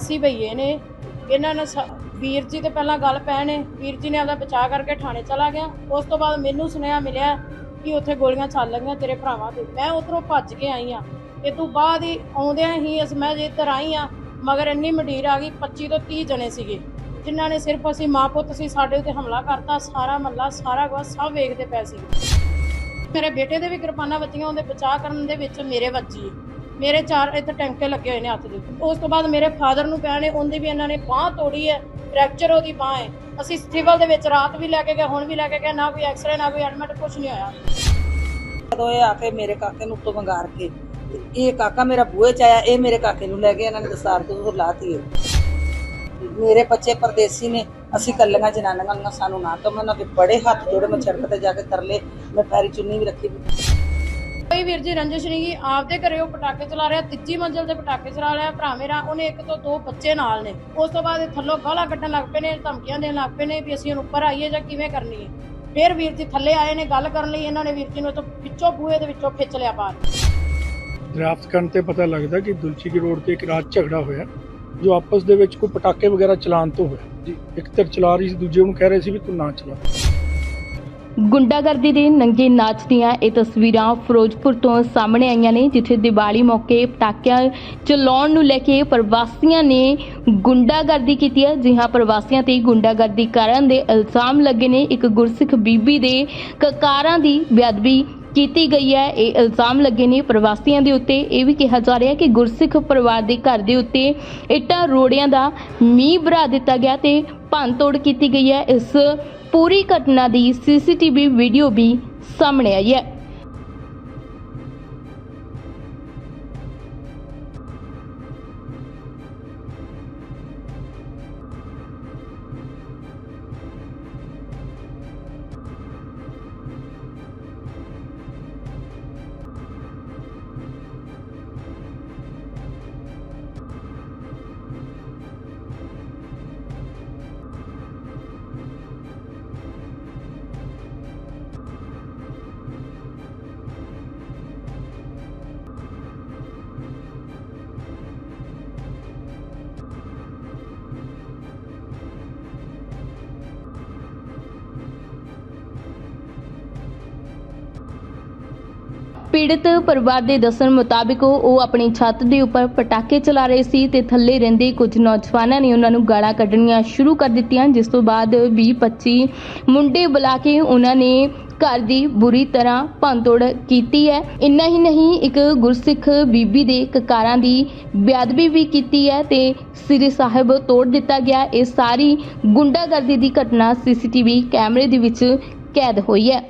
ਪ੍ਰਵਾਸੀ ਭਈਏ ਨੇ। ਇਹਨਾਂ ਨੇ ਸ- ਵੀਰ ਜੀ ਤੇ ਪਹਿਲਾਂ ਗੱਲ ਪੈ ਨੇ ਵੀਰ ਜੀ ਨੇ ਆਪਦਾ ਬਚਾਅ ਕਰਕੇ ਥਾਣੇ ਚਲਾ ਗਿਆ। ਉਸ ਤੋਂ ਬਾਅਦ ਮੈਨੂੰ ਸੁਨੇਹਾ ਮਿਲਿਆ ਕਿ ਉੱਥੇ ਗੋਲੀਆਂ ਚੱਲ ਰਹੀਆਂ ਤੇਰੇ ਭਰਾਵਾਂ ਤੇ। ਮੈਂ ਉਧਰੋਂ ਭੱਜ ਕੇ ਆਈ ਆ ਇਹ ਤੋਂ ਬਾਅਦ ਹੀ ਆਉਂਦਿਆਂ ਹੀ ਅਸ ਮੈਂ ਜੇ ਇੱਧਰ ਆਈ ਆ ਮਗਰ ਇੰਨੀ ਮਡੀਰ ਆ ਗਈ 25 ਤੋਂ 30 ਜਣੇ ਸੀਗੇ। ਜਿਨ੍ਹਾਂ ਨੇ ਸਿਰਫ ਅਸੀਂ ਮਾਂ ਪੁੱਤ ਸੀ, ਸਾਡੇ ਉੱਤੇ ਹਮਲਾ ਕਰਤਾ, ਸਾਰਾ ਮੱਲਾ, ਸਾਰਾ ਕੁਝ ਸਭ ਵੇਖਦੇ ਪਏ ਸੀ। ਮੇਰੇ ਬੇਟੇ ਦੇ ਵੀ ਕਿਰਪਾਨਾਂ ਵੱਜੀਆਂ, ਉਹਦੇ ਬਚਾਅ ਕਰਨ ਦੇ ਵਿੱਚ ਮੇਰੇ ਵੱਜੀ। ਮੇਰੇ ਚਾਰ ਇੱਥੇ ਟੈਂਕੇ ਲੱਗੇ ਹੋਏ ਨੇ ਹੱਥ ਦੇ ਉਸ ਤੋਂ ਬਾਅਦ ਮੇਰੇ ਫਾਦਰ ਨੂੰ ਪਿਆ ਨੇ ਉਹਦੀ ਵੀ ਇਹਨਾਂ ਨੇ ਬਾਹ ਤੋੜੀ ਹੈ, ਫ੍ਰੈਕਚਰ ਉਹਦੀ ਬਾਹ ਹੈ। ਅਸੀਂ ਸਿਵਲ ਦੇ ਵਿੱਚ ਰਾਤ ਵੀ ਲੈ ਕੇ ਗਏ, ਹੁਣ ਵੀ ਲੈ ਕੇ ਗਏ, ਨਾ ਕੋਈ ਐਕਸਰੇ, ਨਾ ਕੋਈ ਐਡਮਿਟ ਕੁਝ ਨਹੀਂ ਹੋਇਆ। ਜਦੋਂ ਇਹ ਆ ਕੇ ਮੇਰੇ ਕਾਕੇ ਨੂੰ ਉੱਤੋਂ ਵੰਗਾਰ ਕੇ, ਇਹ ਕਾਕਾ ਮੇਰਾ ਬੂਹੇ ਚ ਆਇਆ, ਇਹ ਮੇਰੇ ਕਾਕੇ ਨੂੰ ਲੈ ਕੇ ਇਹਨਾਂ ਨੇ ਦਸਾਰ ਤੋਂ ਉਹ ਲਾਤੀ ਹੈ। ਮੇਰੇ ਬੱਚੇ ਪਰਦੇਸੀ ਨੇ, ਅਸੀਂ ਕੱਲੀਆਂ ਜਨਾਨੀਆਂ ਨੂੰ ਸਾਨੂੰ ਨਾ ਤੋਂ ਉਹਨਾਂ ਦੇ ਬੜੇ ਹੱਥ ਜੋੜੇ, ਮੈਂ ਸੜਕ ਤੇ ਜਾ ਕੇ ਤਰਲੇ, ਮੈਂ ਪੈਰੀ ਚੁੰਨੀ ਵੀ ਰੱਖੀ। ਕੋਈ ਵੀਰ ਜੀ ਰੰਜਿਸ਼ ਨਹੀਂ ਗੀ ਆਪਦੇ ਘਰੇ ਉਹ ਪਟਾਕੇ ਚਲਾ ਰਿਹਾ ਤੀਜੀ ਮੰਜ਼ਲ ਤੇ ਪਟਾਕੇ ਚਲਾ ਰਿਹਾ ਭਰਾ ਮੇਰਾ ਉਹਨੇ ਇੱਕ ਤੋਂ ਦੋ ਬੱਚੇ ਨਾਲ ਨੇ। ਉਸ ਤੋਂ ਬਾਅਦ ਇਹ ਥੱਲੋਂ ਗਾਲਾਂ ਕੱਢਣ ਲੱਗ ਪਏ ਨੇ ਧਮਕੀਆਂ ਦੇਣ ਲੱਗ ਪਏ ਨੇ ਵੀ ਅਸੀਂ ਉੱਪਰ ਆਈਏ ਜਾਂ ਕਿਵੇਂ ਕਰਨੀ ਹੈ। ਫਿਰ ਵੀਰ ਜੀ ਥੱਲੇ ਆਏ ਨੇ ਗੱਲ ਕਰਨ ਲਈ ਇਹਨਾਂ ਨੇ ਵੀਰ ਜੀ ਨੂੰ ਤੋਂ ਵਿੱਚੋਂ ਬੂਹੇ ਦੇ ਵਿੱਚੋਂ ਖਿੱਚ ਲਿਆ ਬਾਹਰ। ਡਰਾਫਟ ਕਰਨ ਤੇ ਪਤਾ ਲੱਗਦਾ ਕਿ ਦੁਲਚੀ ਕੀ ਰੋਡ ਤੇ ਇੱਕ ਰਾਤ ਝਗੜਾ ਹੋਇਆ ਜੋ ਆਪਸ ਦੇ ਵਿੱਚ ਕੋਈ ਪਟਾਕੇ ਵਗੈਰਾ ਚਲਾਉਣ ਤੋਂ ਹੋਇਆ। ਜੀ। ਇੱਕ ਧਿਰ ਚਲਾ ਰਹੀ ਸੀ ਦੂਜੇ ਨੂੰ ਕਹਿ ਰਹੇ ਸੀ ਵੀ ਤੂੰ ਨਾ ਚਲਾ। ਗੁੰਡਾਗਰਦੀ ਦੇ ਨੰਗੇ ਨਾਚ ਦੀਆਂ ਇਹ ਤਸਵੀਰਾਂ ਫਿਰੋਜ਼ਪੁਰ ਤੋਂ ਸਾਹਮਣੇ ਆਈਆਂ ਨੇ, ਜਿੱਥੇ ਦੀਵਾਲੀ ਮੌਕੇ ਪਟਾਕਿਆਂ ਚਲਾਉਣ ਨੂੰ ਲੈ ਕੇ ਪ੍ਰਵਾਸੀਆਂ ਨੇ ਗੁੰਡਾਗਰਦੀ ਕੀਤੀ ਹੈ। ਜੀ ਹਾਂ, ਪ੍ਰਵਾਸੀਆਂ ਤੇ ਗੁੰਡਾਗਰਦੀ ਕਰਨ ਦੇ ਇਲਜ਼ਾਮ ਲੱਗੇ ਨੇ। ਇੱਕ ਗੁਰਸਿੱਖ ਬੀਬੀ ਦੇ ਕਕਾਰਾਂ ਦੀ ਬੇਅਦਬੀ ਕੀਤੀ ਗਈ ਹੈ। ਇਹ ਇਲਜ਼ਾਮ ਲੱਗੇ ਨੇ ਪ੍ਰਵਾਸੀਆਂ ਦੇ ਉੱਤੇ। ਇਹ ਵੀ ਕਿਹਾ ਜਾ ਰਿਹਾ ਕਿ ਗੁਰਸਿੱਖ ਪਰਿਵਾਰ ਦੇ ਘਰ ਦੇ ਉੱਤੇ ਇੱਟਾਂ, ਰੋੜਿਆਂ ਦਾ ਮੀਂਹ ਬਰਾ ਦਿੱਤਾ ਗਿਆ ਤੇ ਭੰਨਤੋੜ ਕੀਤੀ ਗਈ ਹੈ। ਇਸ ਪੂਰੀ ਘਟਨਾ ਦੀ ਸੀਸੀਟੀਵੀ ਵੀਡੀਓ ਵੀ ਸਾਹਮਣੇ ਆਈ ਹੈ। ਪੀੜਤ ਪਰਿਵਾਰ ਦੇ ਦੱਸਣ ਮੁਤਾਬਿਕ ਉਹ ਆਪਣੀ ਛੱਤ ਦੇ ਉੱਪਰ ਪਟਾਕੇ ਚਲਾ ਰਹੇ ਸੀ ਤੇ ਥੱਲੇ ਰਹਿੰਦੇ ਕੁਝ ਨੌਜਵਾਨਾਂ ਨੇ ਉਹਨਾਂ ਨੂੰ ਗਾਲਾਂ ਕੱਢਣੀਆਂ ਸ਼ੁਰੂ ਕਰ ਦਿੱਤੀਆਂ, ਜਿਸ ਤੋਂ ਬਾਅਦ 20-25 ਮੁੰਡੇ ਬੁਲਾ ਕੇ ਉਹਨਾਂ ਨੇ ਘਰ ਦੀ ਬੁਰੀ ਤਰ੍ਹਾਂ ਭੰਨਤੋੜ ਕੀਤੀ ਹੈ। ਇੰਨਾ ਹੀ ਨਹੀਂ, ਇੱਕ ਗੁਰਸਿੱਖ ਬੀਬੀ ਦੇ ਕਕਾਰਾਂ ਦੀ ਬੇਅਦਬੀ ਵੀ ਕੀਤੀ ਹੈ ਤੇ ਸ੍ਰੀ ਸਾਹਿਬ ਤੋੜ ਦਿੱਤਾ ਗਿਆ। ਇਹ ਸਾਰੀ ਗੁੰਡਾਗਰਦੀ ਦੀ ਘਟਨਾ ਸੀਸੀਟੀਵੀ ਕੈਮਰੇ ਦੇ ਵਿੱਚ ਕੈਦ ਹੋਈ ਹੈ।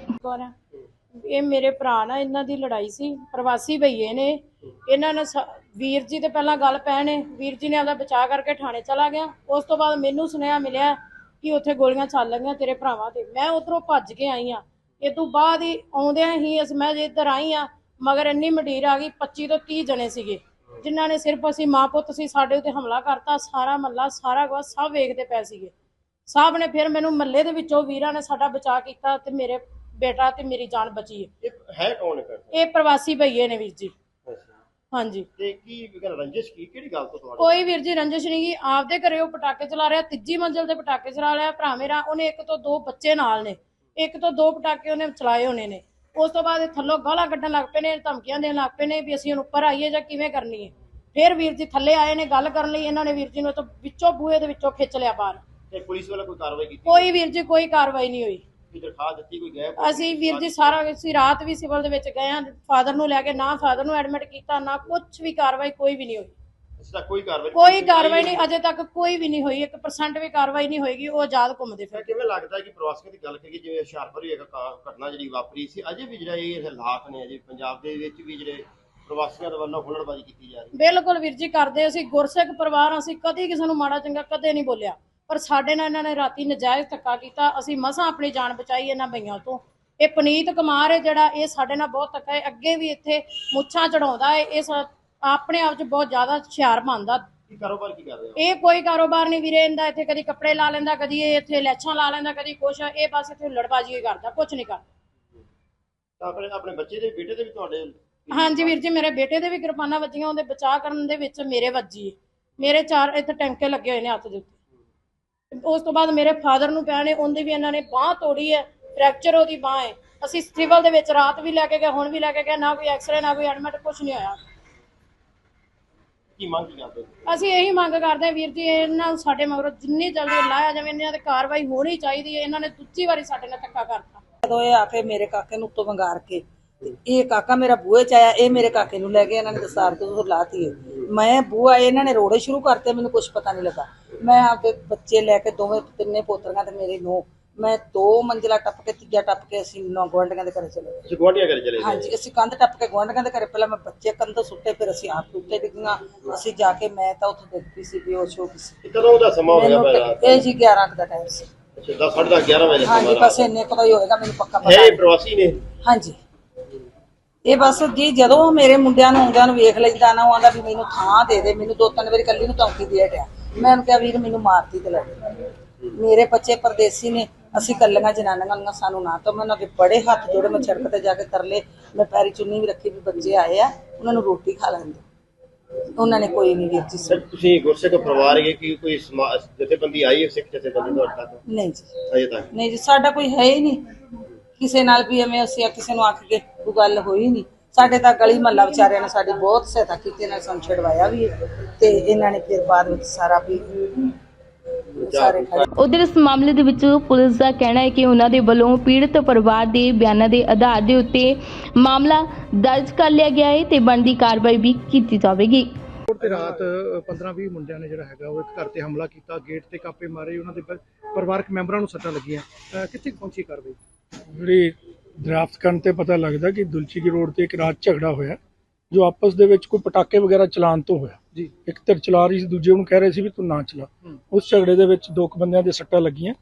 ਇਹ ਮੇਰੇ ਭਰਾ ਨਾਲ ਇਹਨਾਂ ਦੀ ਲੜਾਈ ਸੀ, ਪ੍ਰਵਾਸੀ ਭਈਏ ਨੇ। ਇਹਨਾਂ ਨੇ ਸ- ਵੀਰ ਜੀ ਤੇ ਪਹਿਲਾਂ ਗੱਲ ਪੈ ਨੇ ਵੀਰ ਜੀ ਨੇ ਆਪਦਾ ਬਚਾਅ ਕਰਕੇ ਥਾਣੇ ਚਲਾ ਗਿਆ। ਉਸ ਤੋਂ ਬਾਅਦ ਮੈਨੂੰ ਸੁਨੇਹਾ ਮਿਲਿਆ ਕਿ ਉੱਥੇ ਗੋਲੀਆਂ ਚੱਲ ਰਹੀਆਂ ਤੇਰੇ ਭਰਾਵਾਂ ਤੇ। ਮੈਂ ਉਧਰੋਂ ਭੱਜ ਕੇ ਆਈ ਆ ਇਹ ਤੋਂ ਬਾਅਦ ਹੀ ਆਉਂਦਿਆਂ ਹੀ ਅਸ ਮੈਂ ਜੇ ਇੱਧਰ ਆਈ ਆ ਮਗਰ ਇੰਨੀ ਮੰਡੀਰ ਆ ਗਈ 25 ਤੋਂ 30 ਜਣੇ ਸੀਗੇ, ਜਿਨ੍ਹਾਂ ਨੇ ਸਿਰਫ ਅਸੀਂ ਮਾਂ ਪੁੱਤ ਸੀ, ਸਾਡੇ ਉੱਤੇ ਹਮਲਾ ਕਰਤਾ, ਸਾਰਾ ਮੱਲਾ, ਸਾਰਾ ਕੁਝ ਸਭ ਵੇਖਦੇ ਪਏ ਸੀਗੇ। ਸਭ ਨੇ ਫਿਰ ਮੈਨੂੰ ਮੱਲੇ ਦੇ ਵਿੱਚੋਂ ਵੀਰਾਂ ਨੇ ਸਾਡਾ ਬਚਾਅ ਕੀਤਾ ਤੇ ਮੇਰੇ ਬੇਟਾ ਤੇ ਮੇਰੀ ਜਾਨ ਬਚੀ ਹੈ। ਇਹ ਹੈ ਕੌਣ ਕਰ ਇਹ ਪ੍ਰਵਾਸੀ ਭਈਏ ਨੇ ਵੀਰ ਜੀ। ਹਾਂਜੀ। ਤੇ ਕੀ ਗੱਲ ਰੰਜਿਸ਼ ਕੀ? ਕਿਹੜੀ ਗੱਲ ਤੋਂ ਤੁਹਾਡੇ ਕੋਈ ਵੀਰ ਜੀ ਰੰਜਿਸ਼ ਨਹੀਂ ਗੀ। ਆਪਦੇ ਘਰੇ ਉਹ ਪਟਾਕੇ ਚਲਾ ਰਿਹਾ ਤੀਜੀ ਮੰਜ਼ਲ ਤੇ ਪਟਾਕੇ ਚਲਾ ਰਿਹਾ। ਭਰਾ ਮੇਰਾ ਉਹਨੇ ਇੱਕ ਤੋਂ ਦੋ ਬੱਚੇ ਨਾਲ ਨੇ। ਇੱਕ ਤੋਂ ਦੋ ਪਟਾਕੇ ਉਹਨੇ ਚਲਾਏ ਹੋਣੇ ਨੇ। ਉਸ ਤੋਂ ਬਾਅਦ ਇਹ ਥੱਲੋਂ ਗਾਲਾਂ ਕੱਢਣ ਲੱਗ ਪਏ ਨੇ ਧਮਕੀਆਂ ਦੇਣ ਲੱਗ ਪਏ ਨੇ ਵੀ ਅਸੀਂ ਹੁਣ ਉੱਪਰ ਆਈਏ ਜਾਂ ਕਿਵੇਂ ਕਰਨੀ ਹੈ। ਫਿਰ ਵੀਰ ਜੀ ਥੱਲੇ ਆਏ ਨੇ ਗੱਲ ਕਰਨ ਲਈ ਇਹਨਾਂ ਨੇ ਵੀਰ ਜੀ ਨੂੰ ਤੋਂ ਵਿੱਚੋਂ ਬੂਹੇ ਦੇ ਵਿੱਚੋਂ ਖਿੱਚ ਲਿਆ ਬਾਹਰ। ਤੇ ਪੁਲਿਸ ਵਾਲਾ ਕੋਈ ਕਾਰਵਾਈ ਕੀਤੀ? ਕੋਈ ਵੀਰ ਜੀ ਕੋਈ ਕਾਰਵਾਈ ਨਹੀਂ ਹੋਈ। ਕੋਈ ਦਰਖਾਸਤ ਦਿੱਤੀ ਕੋਈ ਗਏ ਅਸੀਂ ਵੀਰ ਜੀ ਸਾਰਾ ਅਸੀਂ ਰਾਤ ਵੀ ਸਿਵਲ ਦੇ ਵਿੱਚ ਗਏ ਆ ਫਾਦਰ ਨੂੰ ਲੈ ਕੇ ਨਾ ਫਾਦਰ ਨੂੰ ਐਡਮਿਟ ਕੀਤਾ ਨਾ ਕੁਝ ਵੀ ਕਾਰਵਾਈ ਕੋਈ ਵੀ ਨਹੀਂ ਹੋਈ। ਕੋਈ ਕਾਰਵਾਈ ਕੋਈ ਕਾਰਵਾਈ ਨਹੀਂ ਅਜੇ ਤੱਕ ਕੋਈ ਵੀ ਨਹੀਂ ਹੋਈ 1% ਵੀ ਕਾਰਵਾਈ ਨਹੀਂ ਹੋਏਗੀ ਉਹ ਆਜ਼ਾਦ ਘੁੰਮਦੇ ਫਿਰ ਕਿਵੇਂ ਲੱਗਦਾ ਕਿ ਪ੍ਰਵਾਸੀਆਂ ਦੀ ਗੱਲ ਕਰੀਏ ਜਿਵੇਂ ਹੁਸ਼ਿਆਰਪੁਰ ਹੀ ਇੱਕ ਘਟਨਾ ਜਿਹੜੀ ਵਾਪਰੀ ਸੀ ਅਜੇ ਵੀ ਜਿਹੜਾ ਇਹ ਹਾਲਾਤ ਨੇ ਅਜੇ ਪੰਜਾਬ ਦੇ ਵਿੱਚ ਵੀ ਜਿਹੜੇ ਪ੍ਰਵਾਸੀਆਂ ਦੇ ਵੱਲੋਂ ਹੁਲੜਬਾਜ਼ੀ ਕੀਤੀ ਜਾ ਰਹੀ ਬਿਲਕੁਲ ਵੀਰ ਜੀ ਕਰਦੇ ਅਸੀਂ ਗੁਰਸਿੱਖ ਪਰਿਵਾਰ ਅਸੀਂ ਕਦੀ ਕਿਸੇ ਨੂੰ ਮਾੜਾ ਚੰਗਾ ਕਦੇ ਨਹੀਂ ਬੋਲਿਆ। ਪਰ ਸਾਡੇ ਨਾਲ ਇਹਨਾਂ ਨੇ ਰਾਤੀ ਨਜਾਇਜ਼ ਧੱਕਾ ਕੀਤਾ ਅਸੀਂ ਮਸਾਂ ਆਪਣੀ ਜਾਨ ਬਚਾਈ ਇਹਨਾਂ ਬਈਆਂ ਤੋਂ। ਇਹ ਪਨੀਤ ਕੁਮਾਰ ਹੈ ਜਿਹੜਾ ਇਹ ਸਾਡੇ ਨਾਲ ਬਹੁਤ ਧੱਕਾ ਹੈ ਅੱਗੇ ਵੀ ਇੱਥੇ ਮੁੱਛਾਂ ਚੜਾਉਂਦਾ ਹੈ ਇਹ ਸਾ- ਆਪਣੇ ਆਪ 'ਚ ਬਹੁਤ ਜ਼ਿਆਦਾ ਹੁਸ਼ਿਆਰ ਮੰਨਦਾ ਕੀ ਕਾਰੋਬਾਰ ਕੀ ਕਰ ਰਹੇ ਹੋ? ਇਹ ਕੋਈ ਕਾਰੋਬਾਰ ਨਹੀਂ ਵੀਰੇ ਇਹਦਾ ਇੱਥੇ ਕਦੀ ਕੱਪੜੇ ਲਾ ਲੈਂਦਾ ਕਦੀ ਇਹ ਇੱਥੇ ਲੈਛਾਂ ਲਾ ਲੈਂਦਾ ਕਦੀ ਕੁਛ ਇਹ ਬਸ ਇੱਥੇ ਲੜਬਾਜੀ ਹੀ ਕਰਦਾ ਕੁਛ ਨਹੀਂ ਕਰਦਾ। ਤਾਂ ਆਪਣੇ ਆਪਣੇ ਬੱਚੇ ਦੇ ਬੇਟੇ ਦੇ ਵੀ ਤੁਹਾਡੇ ਹਾਂਜੀ ਵੀਰ ਜੀ ਮੇਰੇ ਬੇਟੇ ਦੇ ਵੀ ਕਿਰਪਾਨਾਂ ਵੱਜੀਆਂ ਉਹਦੇ ਬਚਾਅ ਕਰਨ ਦੇ ਵਿੱਚ ਮੇਰੇ ਵੱਜੀ। ਹੈ। ਮੇਰੇ ਚਾਰ ਇੱਥੇ ਟੈਂਕੇ ਲੱਗੇ ਹੋਏ ਨੇ ਹੱਥ ਦੇ ਉੱਤੇ। ਉਸ ਤੋਂ ਬਾਅਦ ਮੇਰੇ ਫਾਦਰ ਨੂੰ ਪਿਆ ਨੇ ਉਹਦੀ ਵੀ ਇਹਨਾਂ ਨੇ ਬਾਹ ਤੋੜੀ ਹੈ ਫ੍ਰੈਕਚਰ ਉਹਦੀ ਬਾਹ ਹੈ। ਅਸੀਂ ਸਿਵਲ ਦੇ ਵਿੱਚ ਰਾਤ ਵੀ ਲੈ ਕੇ ਗਏ ਹੁਣ ਵੀ ਲੈ ਕੇ ਗਏ ਨਾ ਕੋਈ ਐਕਸਰੇ ਨਾ ਕੋਈ ਐਡਮਿਟ ਕੁਝ ਨਹੀਂ ਹੋਇਆ। ਕੀ ਮੰਗ ਕੀ ਕਰਦੇ? ਅਸੀਂ ਇਹੀ ਮੰਗ ਕਰਦੇ ਹਾਂ ਵੀਰ ਜੀ ਇਹਨਾਂ ਨੂੰ ਸਾਡੇ ਮਗਰੋਂ ਜਿੰਨੀ ਜਲਦੀ ਲਾਇਆ ਜਾਵੇ ਇਹਨਾਂ ਤੇ ਕਾਰਵਾਈ ਹੋਣੀ ਚਾਹੀਦੀ ਹੈ ਇਹਨਾਂ ਨੇ ਦੂਜੀ ਵਾਰੀ ਸਾਡੇ ਨਾਲ ਧੱਕਾ ਕਰਤਾ। ਜਦੋਂ ਇਹ ਆ ਕੇ ਮੇਰੇ ਕਾਕੇ ਨੂੰ ਉੱਤੋਂ ਵੰਗਾਰ ਕੇ ਇਹ ਕਾਕਾ ਮੇਰਾ ਬੂਹੇ ਚ ਆਇਆ ਇਹ ਮੇਰੇ ਕਾਕੇ ਨੂੰ ਲੈ ਗਏ ਇਹਨਾਂ ਨੇ ਦਸਾਰ ਤੋਂ ਲਾਤੀ ਹੈ। ਮੈਂ ਬੂਹਾ ਇਹਨਾਂ ਨੇ ਰੋੜੇ ਸ਼ੁਰੂ ਕਰਤੇ ਮੈਨੂੰ ਕੁਝ ਪਤਾ ਨਹੀਂ ਲੱਗਾ। ਮੈਂ ਆਪਦੇ ਬੱਚੇ ਲੈ ਕੇ ਦੋਵੇਂ ਤਿੰਨੇ ਪੋਤਰੀਆਂ ਤੇ ਮੇਰੇ ਨੂੰ ਮੈਂ ਦੋ ਮੰਜ਼ਲਾ ਟੱਪ ਕੇ ਤੀਜਾ ਟੱਪ ਕੇ ਅਸੀਂ ਨੌ ਗੁਆਂਢੀਆਂ ਦੇ ਘਰੇ ਚਲੇ ਗਏ। ਤੁਸੀਂ ਗੁਆਂਢੀਆਂ ਘਰੇ ਚਲੇ ਗਏ? ਹਾਂਜੀ ਅਸੀਂ ਕੰਧ ਟੱਪ ਕੇ ਗੁਆਂਢੀਆਂ ਦੇ ਘਰੇ ਪਹਿਲਾਂ ਮੈਂ ਬੱਚੇ ਕੰਧ ਸੁੱਟੇ ਫਿਰ ਅਸੀਂ ਆਪ ਉੱਤੇ ਡਿੱਗੀਆਂ। ਅਸੀਂ ਜਾ ਕੇ ਮੈਂ ਤਾਂ ਉੱਥੇ ਦੇਖਦੀ ਸੀ ਵੀ ਉਹ ਸ਼ੋ ਸੀ। ਇਹ ਕਦੋਂ ਦਾ ਸਮਾਂ ਹੋਇਆ ਮੈਨੂੰ ਪਹਿਲਾਂ ਤੇ- ਇਹ ਜੀ 11 ਕੁ ਦਾ ਟਾਈਮ ਸੀ। ਅੱਛਾ 10 11:30 ਵਜੇ ਦਾ ਹਾਂਜੀ ਸਮਾਂ ਬਸ ਇੰਨੇ ਕੁ ਦਾ ਹੀ ਹੋਏਗਾ ਮੈਨੂੰ ਪੱਕਾ ਹੈ ਪਤਾ ਇਹ ਪ੍ਰਵਾਸੀ ਨੇ? ਹਾਂਜੀ। ਇਹ ਬਸ ਜੀ ਜਦੋਂ ਮੇਰੇ ਮੁੰਡਿਆਂ ਨੂੰ ਆਉਂਦਿਆਂ ਨੂੰ ਵੇਖ ਲੈਂਦਾ ਨਾ ਉਹ ਆਂਦਾ ਵੀ ਮੈਨੂੰ ਥਾਂ ਦੇ ਦੇ ਮੈਨੂੰ ਦੋ ਤਿੰਨ ਵਾਰੀ ਕੱਲੀ ਨੂੰ ਧਮਕੀ ਦੇ ਹਟਿਆ। ਮੈਂ ਉਹਨੂੰ ਕਿਹਾ ਵੀਰ ਮੈਨੂੰ ਮਾਰਤੀ ਤੇ ਲੈ ਮੇਰੇ ਬੱਚੇ ਪਰਦੇਸੀ ਨੇ ਅਸੀਂ ਕੱਲੀਆਂ ਜਨਾਨੀਆਂ ਨੂੰ ਸਾਨੂੰ ਨਾ ਤਾਂ ਮੈਂ ਉਹਨਾਂ ਦੇ ਬੜੇ ਹੱਥ ਜੋੜੇ ਮੈਂ ਸੜਕ ਤੇ ਜਾ ਕੇ ਤਰਲੇ ਮੈਂ ਪੈਰੀ ਚੁੰਨੀ ਵੀ ਰੱਖੀ ਵੀ ਬੱਚੇ ਆਏ ਆ ਉਹਨਾਂ ਨੂੰ ਰੋਟੀ ਖਾ ਲੈਣ ਦਿਓ। ਉਹਨਾਂ ਨੇ ਕੋਈ ਨਹੀਂ ਵੀਰ ਜੀ ਸਰ। ਤੁਸੀਂ ਗੁਰਸਿੱਖ ਪਰਿਵਾਰ ਹੈ ਕਿ ਕੋਈ ਜਥੇਬੰਦੀ ਆਈ ਹੈ ਸਿੱਖ ਜਥੇਬੰਦੀ ਤੁਹਾਡੇ ਤੱਕ ਨਹੀਂ ਜੀ। ਅਜੇ ਤੱਕ? ਨਹੀਂ ਜੀ ਸਾਡਾ ਕੋਈ ਹੈ ਹੀ ਨਹੀਂ। ਕਿਸੇ ਨਾਲ ਵੀ ਐਵੇਂ ਅਸੀਂ ਕਿਸੇ ਨੂੰ ਆਖ ਕੇ ਕੋਈ ਗੱਲ ਹੋਈ ਨਹੀਂ ਸਾਡੇ ਤਾਂ ਗਲੀ ਮਹੱਲਾ ਵਿਚਾਰਿਆਂ ਨੇ ਸਾਡੀ ਬਹੁਤ ਸਹਾਇਤਾ ਕੀਤੀ, ਇਹਨਾਂ ਸਾਨੂੰ ਛਡਵਾਇਆ ਵੀ ਤੇ ਇਹਨਾਂ ਨੇ ਫਿਰ ਬਾਅਦ ਵਿੱਚ ਸਾਰਾ ਵੀ ਉਧਰ ਇਸ ਮਾਮਲੇ ਦੇ ਵਿੱਚ ਪੁਲਿਸ ਦਾ ਕਹਿਣਾ ਹੈ ਕਿ ਉਹਨਾਂ ਦੇ ਵੱਲੋਂ ਪੀੜਤ ਪਰਿਵਾਰ ਦੇ ਬਿਆਨਾਂ ਦੇ ਆਧਾਰ ਦੇ ਉੱਤੇ ਮਾਮਲਾ ਦਰਜ ਕਰ ਲਿਆ ਗਿਆ ਹੈ ਤੇ ਬਣਦੀ ਕਾਰਵਾਈ ਵੀ ਕੀਤੀ ਜਾਵੇਗੀ। ਕੋਰਟ ਤੇ ਰਾਤ 15-20 ਮੁੰਡਿਆਂ ਨੇ ਜਿਹੜਾ ਹੈਗਾ ਉਹ ਇੱਕ ਘਰ ਤੇ ਹਮਲਾ ਕੀਤਾ ਗੇਟ ਤੇ ਕਾਪੇ ਮਾਰੇ ਉਹਨਾਂ ਦੇ ਪਰਿਵਾਰਕ ਮੈਂਬਰਾਂ ਨੂੰ ਸੱਟਾਂ ਲੱਗੀਆਂ। ਕਿੱਥੇ ਕੁ ਪਹੁੰਚੀ ਕਾਰਵਾਈ? ਜਿਹੜੀ ਡਰਾਫਟ ਕਰਨ ਤੇ ਪਤਾ ਲੱਗਦਾ ਕਿ ਦੁਲਚੀ ਰੋਡ ਤੇ ਇੱਕ ਰਾਤ ਝਗੜਾ ਹੋਇਆ ਜੋ ਆਪਸ ਦੇ ਵਿੱਚ ਕੋਈ ਪਟਾਕੇ ਵਗੈਰਾ ਚਲਾਉਣ ਤੋਂ ਹੋਇਆ। ਜੀ। ਇੱਕ ਧਿਰ ਚਲਾ ਰਹੀ ਸੀ ਦੂਜੇ ਨੂੰ ਕਹਿ ਰਹੇ ਸੀ ਵੀ ਤੂੰ ਨਾ ਚਲਾ। ਉਸ ਝਗੜੇ ਦੇ ਵਿੱਚ ਦੋ ਕੁ ਬੰਦਿਆਂ ਦੇ ਸੱਟਾਂ ਲੱਗੀਆਂ।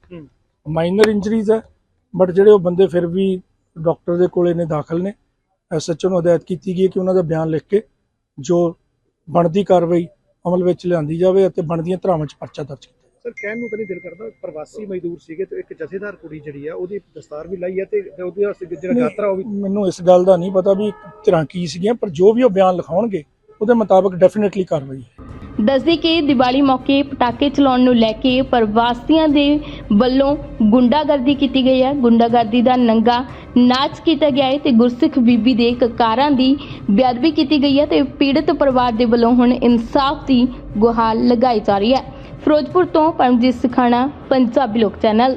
ਮਾਈਨਰ ਇੰਜਰੀਜ਼ ਹੈ ਬਟ ਜਿਹੜੇ ਉਹ ਬੰਦੇ ਫਿਰ ਵੀ ਡਾਕਟਰ ਦੇ ਕੋਲੇ ਨੇ ਦਾਖਲ ਨੇ। ਐਸਐਚਓ ਨੂੰ ਹਦਾਇਤ ਕੀਤੀ ਗਈ ਕਿ ਉਹਨਾਂ ਦਾ ਬਿਆਨ ਲਿਖ ਕੇ ਜੋ ਬਣਦੀ ਕਾਰਵਾਈ ਅਮਲ ਵਿੱਚ ਲਿਆਂਦੀ ਜਾਵੇ ਅਤੇ ਬਣਦੀਆਂ ਧਾਰਾਵਾਂ 'ਚ ਪਰਚਾ ਦਰਜ ਕੀਤਾ। ਸਰ ਕਹਿਣ ਨੂੰ ਤਾਂ ਨਹੀਂ ਦਿਲ ਕਰਦਾ ਪ੍ਰਵਾਸੀ ਮਜ਼ਦੂਰ ਸੀਗੇ ਤੇ ਇੱਕ ਜਥੇਦਾਰ ਕੁੜੀ ਜਿਹੜੀ ਆ ਉਹਦੀ ਦਸਤਾਰ ਵੀ ਲਾਈ ਹੈ ਤੇ ਉਹਦੀ ਵਾਸਤੇ ਜਿਹੜਾ ਯਾਤਰਾ ਉਹ ਵੀ ਮੈਨੂੰ ਇਸ ਗੱਲ ਦਾ ਨਹੀਂ ਪਤਾ ਵੀ ਧਿਰਾਂ ਕੀ ਸੀਗੀਆਂ ਪਰ ਜੋ ਵੀ ਉਹ ਬਿਆਨ ਲਿਖਾਉਣਗੇ ਉਹਦੇ ਮੁਤਾਬਕ ਡੈਫੀਨਿਟਲੀ ਕਾਰਵਾਈ ਹੈ। ਕਿ ਦੀਵਾਲੀ ਮੌਕੇ ਪਟਾਕੇ ਚਲਾਉਣ ਨੂੰ ਲੈ ਕੇ ਪ੍ਰਵਾਸੀਆਂ ਦੇ ਵੱਲੋਂ ਗੁੰਡਾਗਰਦੀ ਕੀਤੀ ਗਈ ਹੈ। ਗੁੰਡਾਗਰਦੀ ਦਾ ਨੰਗਾ ਨਾਚ ਕੀਤਾ ਗਿਆ ਹੈ ਤੇ ਗੁਰਸਿੱਖ ਬੀਬੀ ਦੇ ਕਕਾਰਾਂ ਦੀ ਬੇਅਦਬੀ ਕੀਤੀ ਗਈ ਹੈ ਤੇ ਪੀੜਤ ਪਰਿਵਾਰ ਦੇ ਵੱਲੋਂ ਹੁਣ ਇਨਸਾਫ ਦੀ ਗੁਹਾਰ ਲਗਾਈ ਜਾ ਰਹੀ ਹੈ। ਫਿਰੋਜ਼ਪੁਰ ਤੋਂ ਪਰਮਜੀਤ ਸਖਾਣਾ, ਪੰਜਾਬੀ ਲੋਕ ਚੈਨਲ।